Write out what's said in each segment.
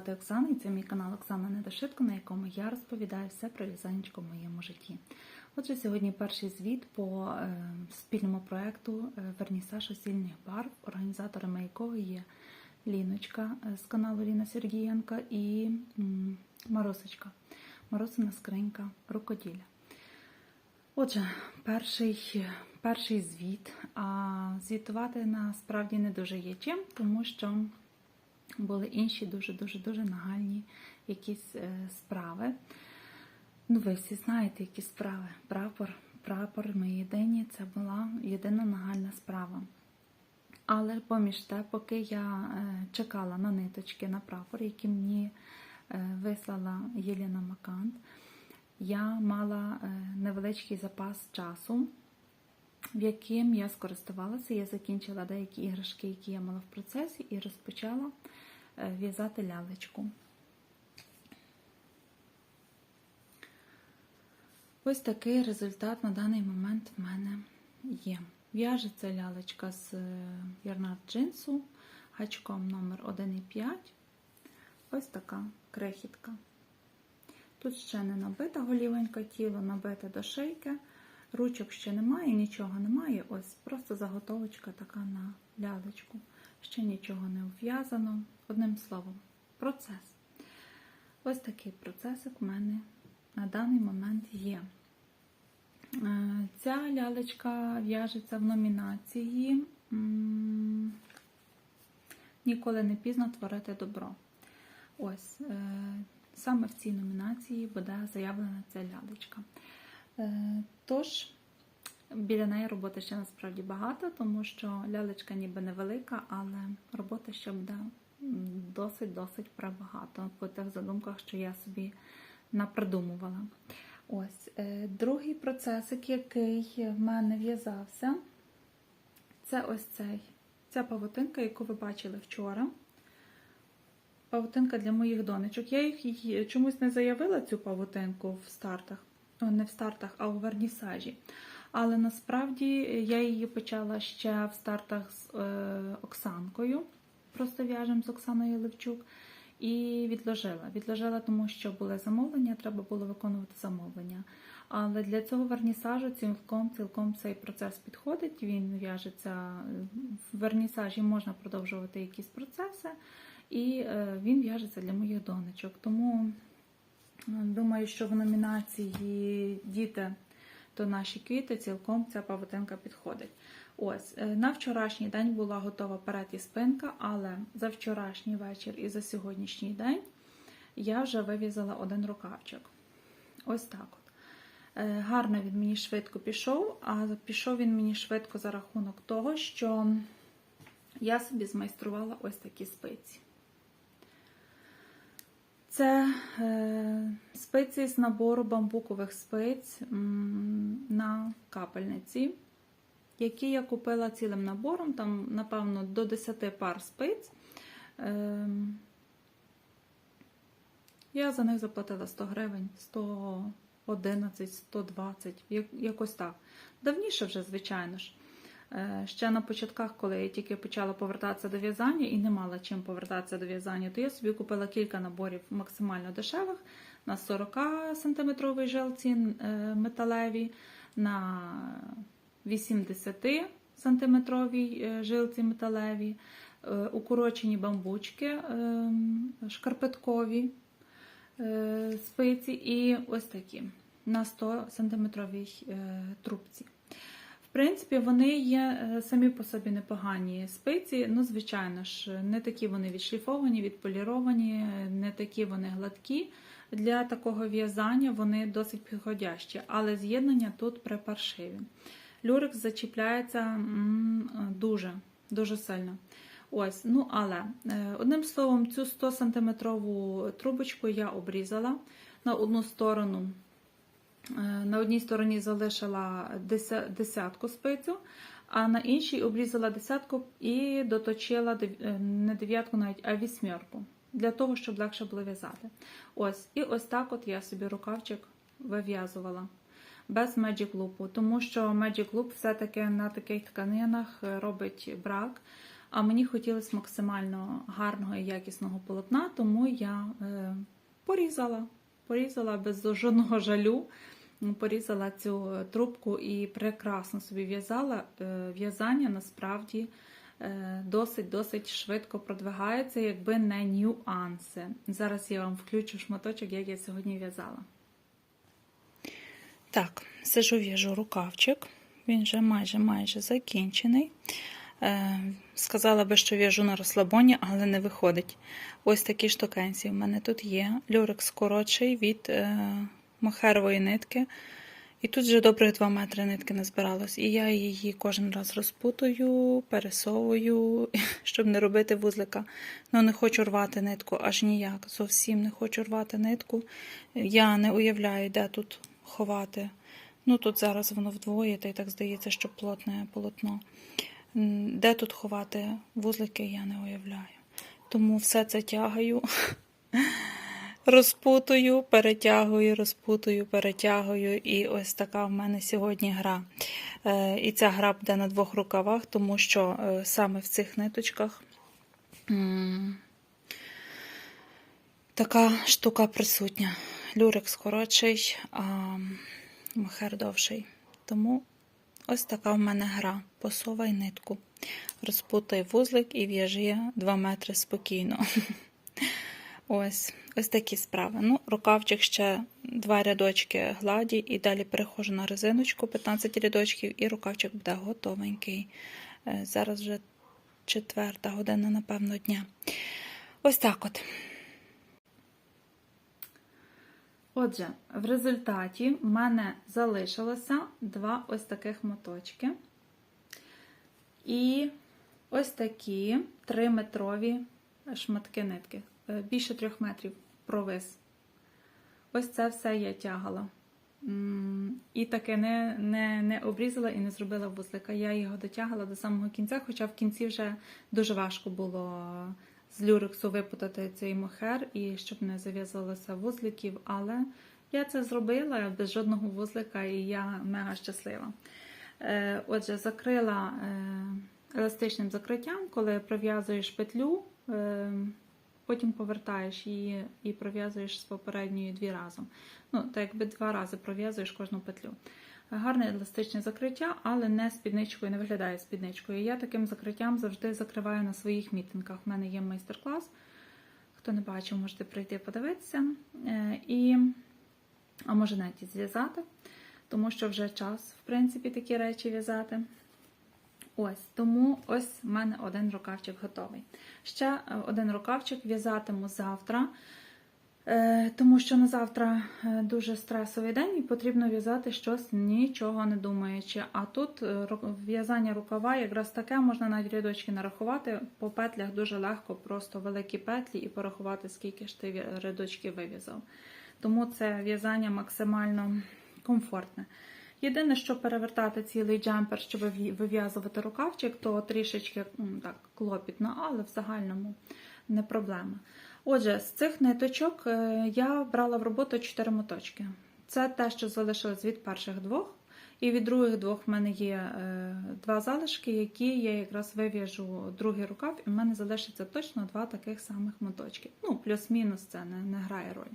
звати Оксана і це мій канал Оксана Недошитко, на якому я розповідаю все про в'язанечко в моєму житті. Отже, сьогодні перший звіт по е, спільному проєкту е, Вернісаж осільних барв, організаторами якого є Ліночка е, з каналу Ліна Сергієнка і Маросочка. Маросина скринька рукоділля. Отже, перший, перший звіт. А звітувати насправді не дуже є чим, тому що були інші дуже-дуже дуже нагальні якісь е, справи. Ну, ви всі знаєте, які справи. Прапор, прапор ми єдині, це була єдина нагальна справа. Але поміж те, поки я е, чекала на ниточки на прапор, які мені е, вислала Єліна Макант, я мала невеличкий запас часу, в яким я скористувалася. Я закінчила деякі іграшки, які я мала в процесі, і розпочала в'язати лялечку. Ось такий результат на даний момент в мене є. В'яжеться лялечка з е, ярнард джинсу гачком номер 1,5. Ось така крехітка. Тут ще не набита голівенька тіло, набите до шийки. Ручок ще немає, нічого немає. Ось просто заготовочка така на лялечку. Ще нічого не вв'язано. Одним словом, процес. Ось такий процесик в мене на даний момент є. Е, Ця лялечка в'яжеться в номінації Ніколи не пізно творити добро. Ось е, саме в цій номінації буде заявлена ця лялечка. Е, Тож, біля неї роботи ще насправді багато, тому що лялечка ніби невелика, але роботи ще буде досить-досить прабагато по тих задумках, що я собі напридумувала. Ось е, другий процесик, який в мене в'язався, це ось цей. Ця павутинка, яку ви бачили вчора. Павутинка для моїх донечок. Я їх чомусь не заявила цю павутинку в стартах. Не в стартах, а у вернісажі. Але насправді я її почала ще в стартах з е, Оксанкою. Просто в'яжемо з Оксаною Левчук. І відложила. Відложила, тому що були замовлення, треба було виконувати замовлення. Але для цього вернісажу цілком цілком цей процес підходить. Він в'яжеться в вернісажі, можна продовжувати якісь процеси, і е, він в'яжеться для моїх донечок. Тому е, думаю, що в номінації діти то наші квіти цілком ця павутинка підходить. Ось, е, на вчорашній день була готова перед і спинка, але за вчорашній вечір і за сьогоднішній день я вже вив'язала один рукавчик. Ось так от. Е, Гарно він мені швидко пішов, а пішов він мені швидко за рахунок того, що я собі змайструвала ось такі спиці. Це е, спиці з набору бамбукових спиць на капельниці, які я купила цілим набором, там, напевно, до 10 пар спиць. Е, я за них заплатила 100 гривень, 111, 120, якось так. Давніше вже, звичайно ж. Е, Ще на початках, коли я тільки почала повертатися до в'язання і не мала чим повертатися до в'язання, то я собі купила кілька наборів максимально дешевих на 40 см жилці металеві, на 80 см жилці металеві, е, укорочені бамбучки е, шкарпеткові е, спиці і ось такі на 100 см трубці. В принципі, вони є е, самі по собі непогані спиці. Ну, звичайно ж, не такі вони відшліфовані, відполіровані, е, не такі вони гладкі. Для такого в'язання вони досить підходящі, але з'єднання тут припаршиві. Люрекс зачіпляється дуже, дуже сильно. Ось, ну але е, одним словом, цю 100 см трубочку я обрізала на одну сторону. Е, На одній стороні залишила десятку спицю, а на іншій обрізала десятку і доточила е, не дев'ятку навіть, а вісьмерку. Для того, щоб легше було в'язати. Ось, і ось так от я собі рукавчик вив'язувала без Magic Loop, тому що Magic Loop все-таки на таких тканинах е, робить брак. А мені хотілося максимально гарного і якісного полотна, тому я е, порізала, порізала без жодного жалю. Порізала цю трубку і прекрасно собі в'язала. Е, В'язання насправді досить-досить швидко продвигається, якби не нюанси. Зараз я вам включу шматочок, як я сьогодні в'язала. Так, сижу в'яжу рукавчик. Він вже майже майже закінчений. Е, сказала би, що в'яжу на розслабоні, але не виходить. Ось такі штукенці в мене тут є. Люрекс коротший від е, махерової нитки. І тут вже добрих 2 метри нитки назбиралось. І я її кожен раз розпутую, пересовую, щоб не робити вузлика. Ну, не хочу рвати нитку аж ніяк. Зовсім не хочу рвати нитку. Я не уявляю, де тут ховати. Ну, тут зараз воно вдвоє, та й так здається, що плотне полотно. Де тут ховати вузлики, я не уявляю. Тому все це тягаю. Розпутую, перетягую, розпутую, перетягую. І ось така в мене сьогодні гра. Е, І ця гра буде на двох рукавах, тому що е, саме в цих ниточках така штука присутня. Люрекс коротший, а махер довший. Тому ось така в мене гра. Посовай нитку. Розпутай вузлик і в'яжи 2 метри спокійно. Ось, ось такі справи. Ну, рукавчик ще два рядочки гладі, і далі переходжу на резиночку 15 рядочків, і рукавчик буде готовенький. Е, Зараз вже четверта година, напевно, дня. Ось так от. Отже, в результаті в мене залишилося два ось таких моточки. І ось такі 3-метрові шматки нитки. Е, Більше трьох метрів провис. Ось це все я тягала. І таке не, не, не обрізала і не зробила вузлика. Я його дотягала до самого кінця, хоча в кінці вже дуже важко було з люрексу випутати цей мохер і щоб не зав'язалося вузликів. Але я це зробила без жодного вузлика, і я мега щаслива. Е, Отже, закрила е, еластичним закриттям, коли пров'язуєш петлю, е, потім повертаєш її і пров'язуєш з попередньої дві разом. Ну, так якби два рази пров'язуєш кожну петлю. Гарне еластичне закриття, але не спідничкою, не виглядає спідничкою. Я таким закриттям завжди закриваю на своїх мітингах. У мене є майстер-клас. Хто не бачив, можете прийти подивитися. Е, І, а може навіть зв'язати, тому що вже час, в принципі, такі речі в'язати. Ось, тому ось в мене один рукавчик готовий. Ще е, один рукавчик в'язатиму завтра, е, тому що на завтра е, дуже стресовий день і потрібно в'язати щось нічого не думаючи. А тут в'язання рукава якраз таке, можна навіть рядочки нарахувати. По петлях дуже легко, просто великі петлі і порахувати, скільки ж ти рядочків вив'язав. Тому це в'язання максимально комфортне. Єдине, що перевертати цілий джемпер, щоб вив'язувати рукавчик, то трішечки так, клопітно, але в загальному не проблема. Отже, з цих ниточок е, я брала в роботу 4 моточки. Це те, що залишилось від перших двох. І від других двох в мене є е, два залишки, які я якраз вив'яжу другий рукав, і в мене залишиться точно два таких самих моточки. Ну, плюс-мінус це не, не грає роль.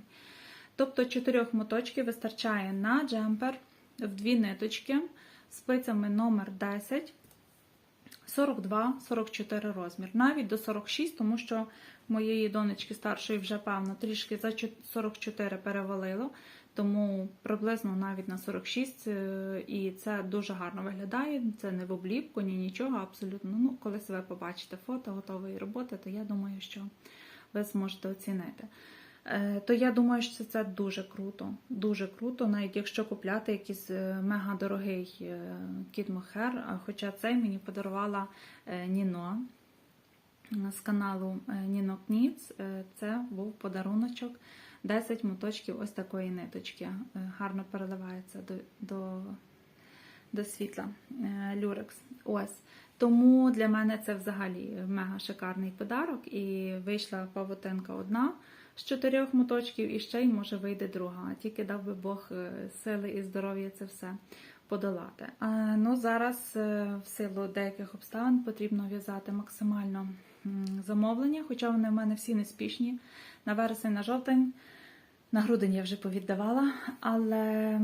Тобто чотирьох моточків вистачає на джемпер в дві ниточки спицями номер 10, 42-44 розмір. Навіть до 46, тому що моєї донечки старшої вже, певно, трішки за 44 перевалило, тому приблизно навіть на 46, е, і це дуже гарно виглядає. Це не в обліпку, ні нічого, абсолютно. Ну, коли ви побачите фото готової роботи, то я думаю, що ви зможете оцінити. Е, То я думаю, що це дуже круто. Дуже круто, навіть якщо купляти якийсь е, мега дорогий е, кіт Мохер. Хоча цей мені подарувала Ніно з каналу Ніно Кніц. Це був подаруночок 10 моточків ось такої ниточки. Гарно переливається до, до, до світла люрекс. Ось. Тому для мене це взагалі мега шикарний подарок. І вийшла павутинка одна з чотирьох моточків і ще й може вийде друга. Тільки дав би Бог е, сили і здоров'я це все подолати. Ну зараз е, в силу деяких обставин потрібно в'язати максимально замовлення, хоча вони в мене всі неспішні. На вересень, на жовтень, на грудень я вже повіддавала, але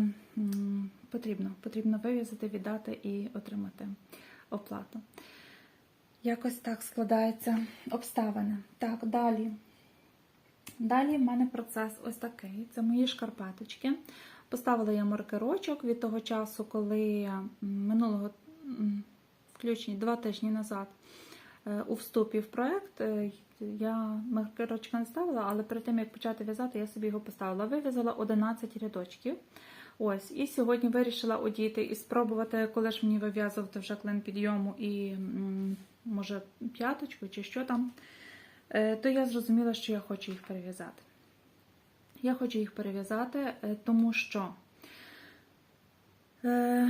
потрібно, потрібно вив'язати, віддати і отримати оплату. Якось так складаються обставини. Так, далі. Далі в мене процес ось такий. Це мої шкарпеточки. Поставила я маркерочок від того часу, коли минулого м, включні два тижні назад е, у вступі в проект. е, Я маркерочка не ставила, але перед тим як почати в'язати, я собі його поставила. Вив'язала 11 рядочків. Ось, і сьогодні вирішила одіти і спробувати, коли ж мені вив'язувати вже клин підйому і може п'яточку чи що там, то я зрозуміла, що я хочу їх перев'язати. Я хочу їх перев'язати, е, тому що е,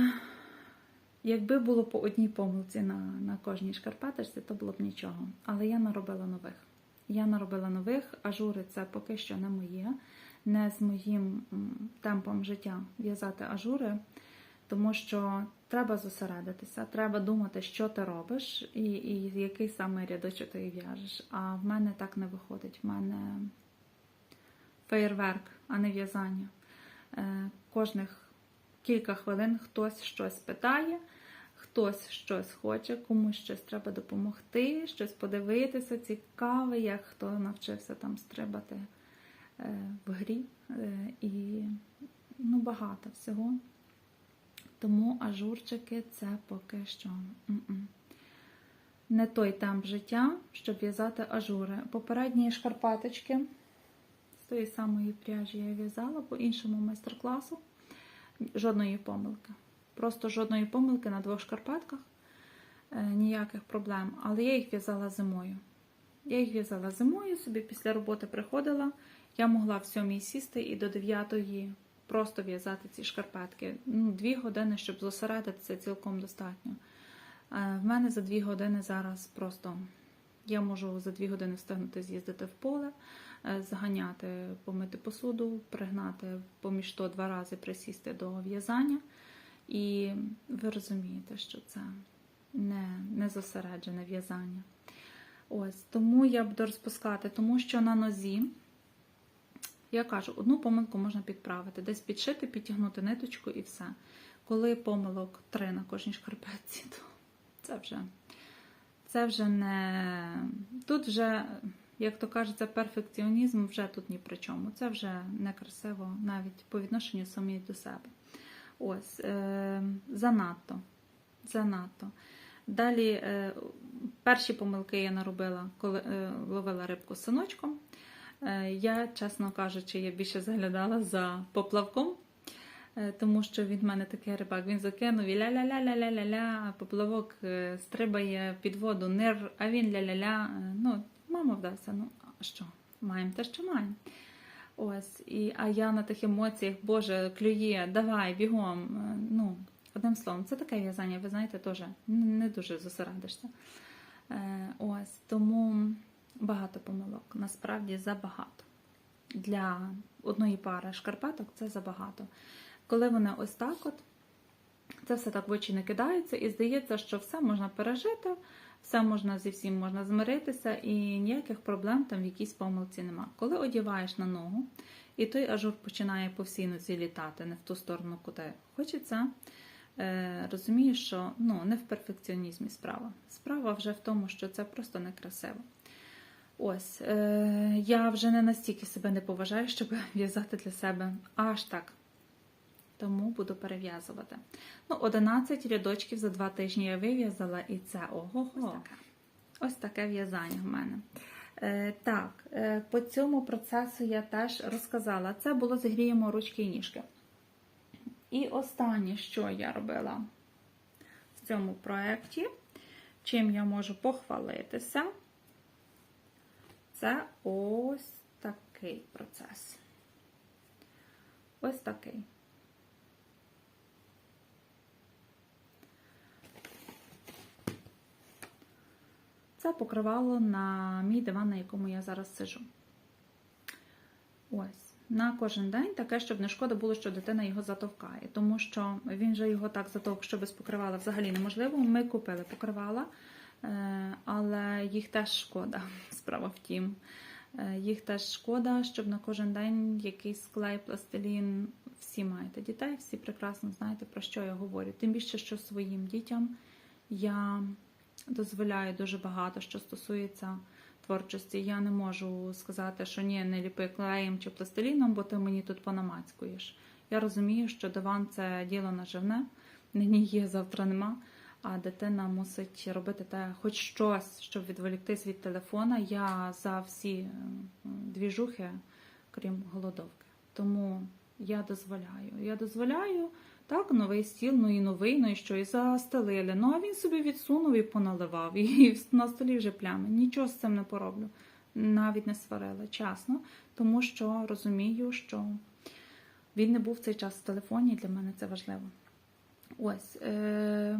якби було по одній помилці на, на кожній шкарпеточці, то було б нічого. Але я наробила нових. Я наробила нових, ажури це поки що не моє, не з моїм темпом життя в'язати ажури, тому що треба зосередитися, треба думати, що ти робиш і, і який саме рядочок ти в'яжеш. А в мене так не виходить. В мене феєрверк, а не в'язання. Е, Кожних кілька хвилин хтось щось питає, хтось щось хоче, комусь щось треба допомогти, щось подивитися, цікаве, як хто навчився там стрибати е, в грі. Е, І ну, багато всього. Тому ажурчики це поки що. Не той темп життя, щоб в'язати ажури. Попередні шкарпаточки з тої самої пряжі я в'язала по іншому майстер-класу. Жодної помилки. Просто жодної помилки на двох шкарпетках, Е, ніяких проблем. Але я їх в'язала зимою. Я їх в'язала зимою, собі після роботи приходила. Я могла в сьомій сісти і до дев'ятої просто в'язати ці шкарпетки. Ну, дві години, щоб зосередитися, цілком достатньо. Е, В мене за дві години зараз просто я можу за дві години встигнути з'їздити в поле, е, заганяти, помити посуду, пригнати поміж то два рази присісти до в'язання. І ви розумієте, що це не, не зосереджене в'язання. Ось, тому я буду розпускати, тому що на нозі, я кажу, одну помилку можна підправити, десь підшити, підтягнути ниточку і все. Коли помилок три на кожній шкарпетці, то це вже, це вже не. Тут вже, як то кажеться, перфекціонізм вже тут ні при чому. Це вже не красиво навіть по відношенню самі до себе. Ось, е, занадто. Занадто. Далі е, перші помилки я наробила, коли е, ловила рибку з синочком. Е, я, чесно кажучи, я більше заглядала за поплавком, е, тому що він в мене такий рибак. Він закинув і ля-ля-ля-ля-ля-ля-ля, поплавок е, стрибає під воду, нир, а він ля-ля-ля. Ну, мама вдався. Ну, а що? Маємо те, що маємо. Ось, і, а я на тих емоціях, Боже, клює, давай, бігом. Ну, одним словом, це таке в'язання, ви знаєте, теж не дуже зосередишся. Ось, тому багато помилок, насправді забагато. Для одної пари шкарпеток це забагато. Коли вони ось так от, це все так в очі не кидається, і здається, що все можна пережити, все можна зі всім можна змиритися, і ніяких проблем там в якійсь помилці нема. Коли одіваєш на ногу, і той ажур починає по всій нозі літати, не в ту сторону, куди хочеться, е, розумієш, що ну, не в перфекціонізмі справа. Справа вже в тому, що це просто некрасиво. Ось, е, я вже не настільки себе не поважаю, щоб в'язати для себе аж так. Тому буду перев'язувати. Ну, 11 рядочків за 2 тижні я вив'язала, і це ого-го. Ось таке, Ось таке в'язання в мене. Е, так, е, по цьому процесу я теж розказала. Це було зігріємо ручки і ніжки. І останнє, що я робила в цьому проєкті, чим я можу похвалитися, це ось такий процес. Ось такий. Це покривало на мій диван, на якому я зараз сижу. Ось. На кожен день таке, щоб не шкода було, що дитина його затовкає, тому що він же його так затовк, що без покривала взагалі неможливо. Ми купили покривала, але їх теж шкода. Справа в тім. Е, Їх теж шкода, щоб на кожен день якийсь клей, пластилін. Всі маєте дітей, всі прекрасно знаєте, про що я говорю. Тим більше, що своїм дітям я дозволяю дуже багато, що стосується творчості. Я не можу сказати, що ні, не ліпи клеєм чи пластиліном, бо ти мені тут понамацькуєш. Я розумію, що диван це діло наживне, нині є, завтра нема. А дитина мусить робити те, хоч щось, щоб відволіктись від телефона. Я за всі двіжухи, крім голодовки. Тому я дозволяю. Я дозволяю так, новий стіл, ну і новий, ну і що, і застелили. Ну а він собі відсунув і поналивав, і на столі вже плями. Нічого з цим не пороблю. Навіть не сварила, чесно, тому що розумію, що він не був цей час в телефоні, і для мене це важливо. Ось. Е,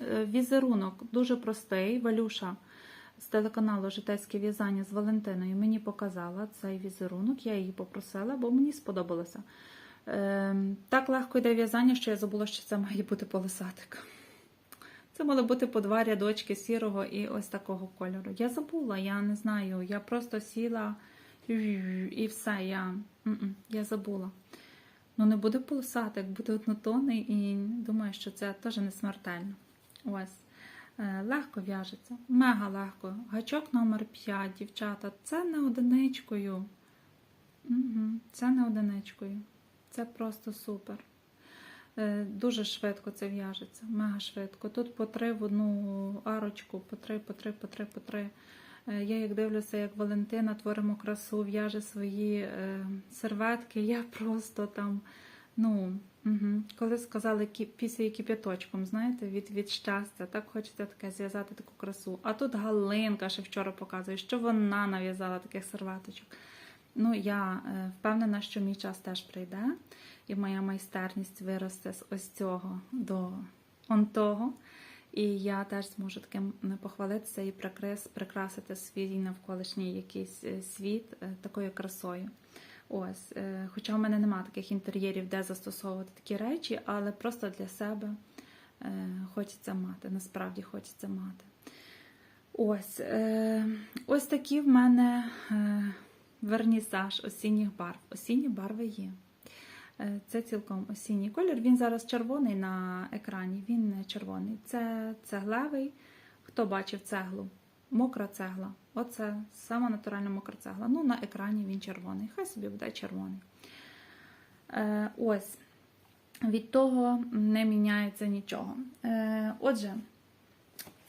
Візерунок дуже простий. Валюша з телеканалу Житейське в'язання з Валентиною мені показала цей візерунок. Я її попросила, бо мені сподобалося. Е, Так легко йде в'язання, що я забула, що це має бути полосатик. Це мали бути по два рядочки сірого і ось такого кольору. Я забула, я не знаю. Я просто сіла і все, я, я забула. Ну, не буде полосатик, буде однотонний, і думаю, що це теж не смертельно. Ось. Е, Легко в'яжеться, мега легко. Гачок номер 5, дівчата, це не одиничкою. Угу, це не одиничкою. Це просто супер. Е, Дуже швидко це в'яжеться, мега швидко. Тут по три в одну арочку, по три, по три, по три, по три. Е, Я як дивлюся, як Валентина творимо красу, в'яже свої серветки. Я просто там, ну, угу. коли сказали після кип'яточком, знаєте, від, від щастя, так хочеться таке зв'язати таку красу. А тут Галинка ще вчора показує, що вона нав'язала таких серветочок. Ну, я е, впевнена, що мій час теж прийде, і моя майстерність виросте з ось цього до он того. І я теж зможу таким е, похвалитися і прикрас- прикрасити свій навколишній якийсь е, світ такою красою. Ось, е, хоча в мене немає таких інтер'єрів, де застосовувати такі речі, але просто для себе е, хочеться мати, насправді хочеться мати. Ось, е, ось такі в мене вернісаж осінніх барв. Осінні барви є. Це цілком осінній колір. Він зараз червоний на екрані. Він не червоний. Це цеглевий. Хто бачив цеглу? Мокра цегла. Оце сама натуральна мокра цегла. Ну, на екрані він червоний. Хай собі буде червоний. Е, Ось. Від того не міняється нічого. Е, Отже,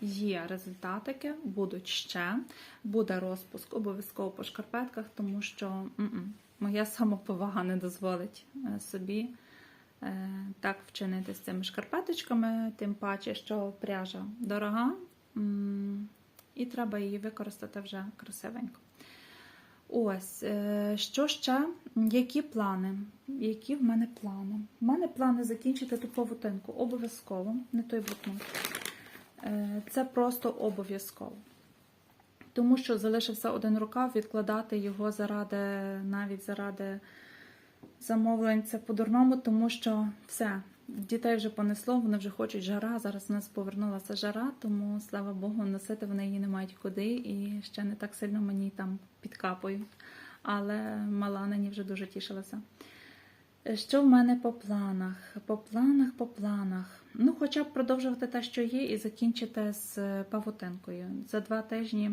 Є результатики, будуть ще. Буде розпуск обов'язково по шкарпетках, тому що м-м, моя самоповага не дозволить е, собі е, так вчинити з цими шкарпеточками, тим паче, що пряжа дорога, м, і треба її використати вже красивенько. Ось, е, що ще? Які плани? Які в мене плани? У мене плани закінчити ту павутинку обов'язково, не той блокнот. Е, Це просто обов'язково. Тому що залишився один рукав, відкладати його заради, навіть заради замовлень, це по-дурному, тому що все, дітей вже понесло, вони вже хочуть жара. Зараз у нас повернулася жара, тому слава Богу, носити вони її не мають куди і ще не так сильно мені там підкапують. Але мала нині вже дуже тішилася. Що в мене по планах? По планах, по планах. Ну, хоча б продовжувати те, що є, і закінчити з павутинкою. За два тижні.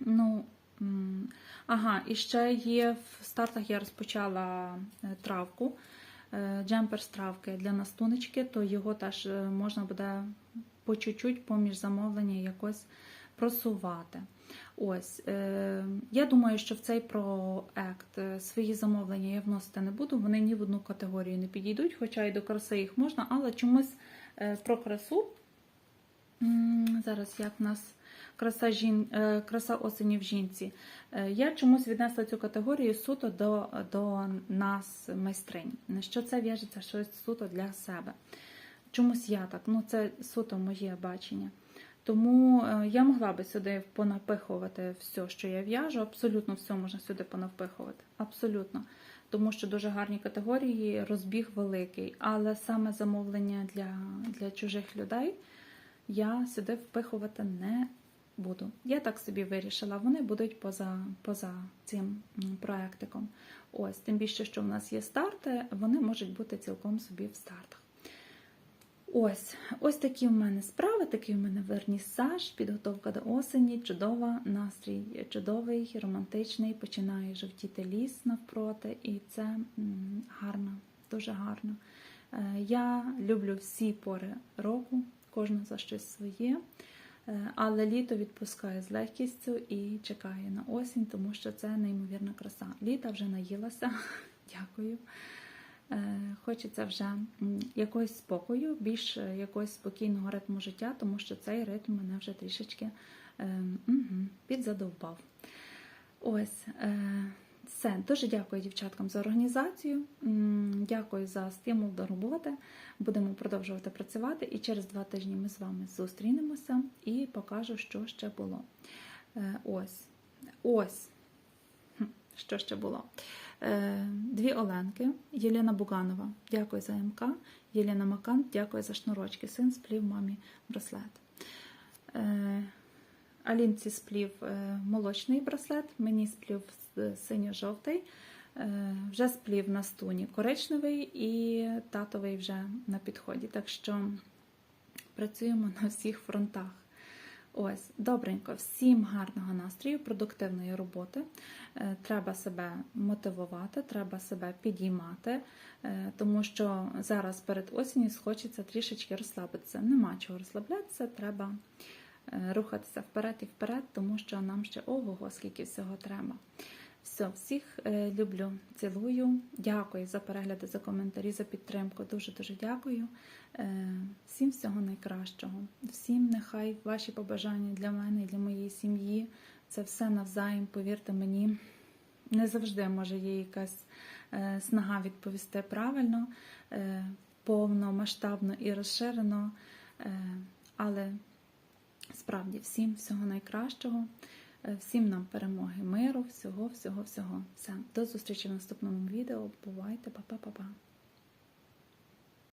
Ну, ага, і ще є в стартах я розпочала е, травку, е, джемпер з травки для настунечки, то його теж е, можна буде по чуть-чуть поміж замовлення якось просувати. Ось, е, я думаю, що в цей проект е, свої замовлення я вносити не буду. Вони ні в одну категорію не підійдуть, хоча і до краси їх можна, але чомусь е, про красу. Зараз як в нас краса, жін, е, краса осені в жінці. Е, Я чомусь віднесла цю категорію суто до, до нас, майстринь. Що це в'яжеться щось суто для себе. Чомусь я так, ну це суто моє бачення. Тому е, я могла би сюди понапихувати все, що я в'яжу. Абсолютно все можна сюди понавпихувати. Абсолютно. Тому що дуже гарні категорії, розбіг великий. Але саме замовлення для, для чужих людей я сюди впихувати не буду. Я так собі вирішила. Вони будуть поза, поза цим проектиком. Ось, тим більше, що в нас є старти, вони можуть бути цілком собі в стартах. Ось, ось такі в мене справи, такий в мене вернісаж, підготовка до осені, чудова настрій, чудовий, романтичний, починає жовтіти ліс навпроти, і це гарно, дуже гарно. Е, Я люблю всі пори року, кожна за щось своє. Е, Але літо відпускає з легкістю і чекає на осінь, тому що це неймовірна краса. Літа вже наїлася. Дякую. Е, Хочеться вже якогось спокою, більш е, якогось спокійного ритму життя, тому що цей ритм мене вже трішечки е, підзадовбав. Ось. Е, Все, дуже дякую дівчаткам за організацію. Дякую за стимул до роботи. Будемо продовжувати працювати. І через два тижні ми з вами зустрінемося і покажу, що ще було. Е, Ось. Ось. Що ще було? Е, Дві Оленки. Єлена Буганова. Дякую за МК. Єлена Макан, дякую за шнурочки. Син сплів мамі браслет. Е, Алінці сплів е, молочний браслет, мені сплів синьо-жовтий, е, вже сплів на стуні коричневий і татовий вже на підході. Так що працюємо на всіх фронтах. Ось, добренько, всім гарного настрою, продуктивної роботи. Е, Треба себе мотивувати, треба себе підіймати, е, тому що зараз перед осінню схочеться трішечки розслабитися. Нема чого розслаблятися, треба е, рухатися вперед і вперед, тому що нам ще ого, скільки всього треба. Все, всіх е, люблю, цілую. Дякую за перегляди, за коментарі, за підтримку. Дуже дуже дякую. Е, Всім всього найкращого. Всім нехай ваші побажання для мене і для моєї сім'ї. Це все навзаєм, повірте мені. Не завжди може є якась е, снага відповісти правильно, е, повно, масштабно і розширено. Е, але справді всім всього найкращого. Е, Всім нам перемоги, миру, всього, всього, всього. Все. До зустрічі в наступному відео. Бувайте, па-па-па-па.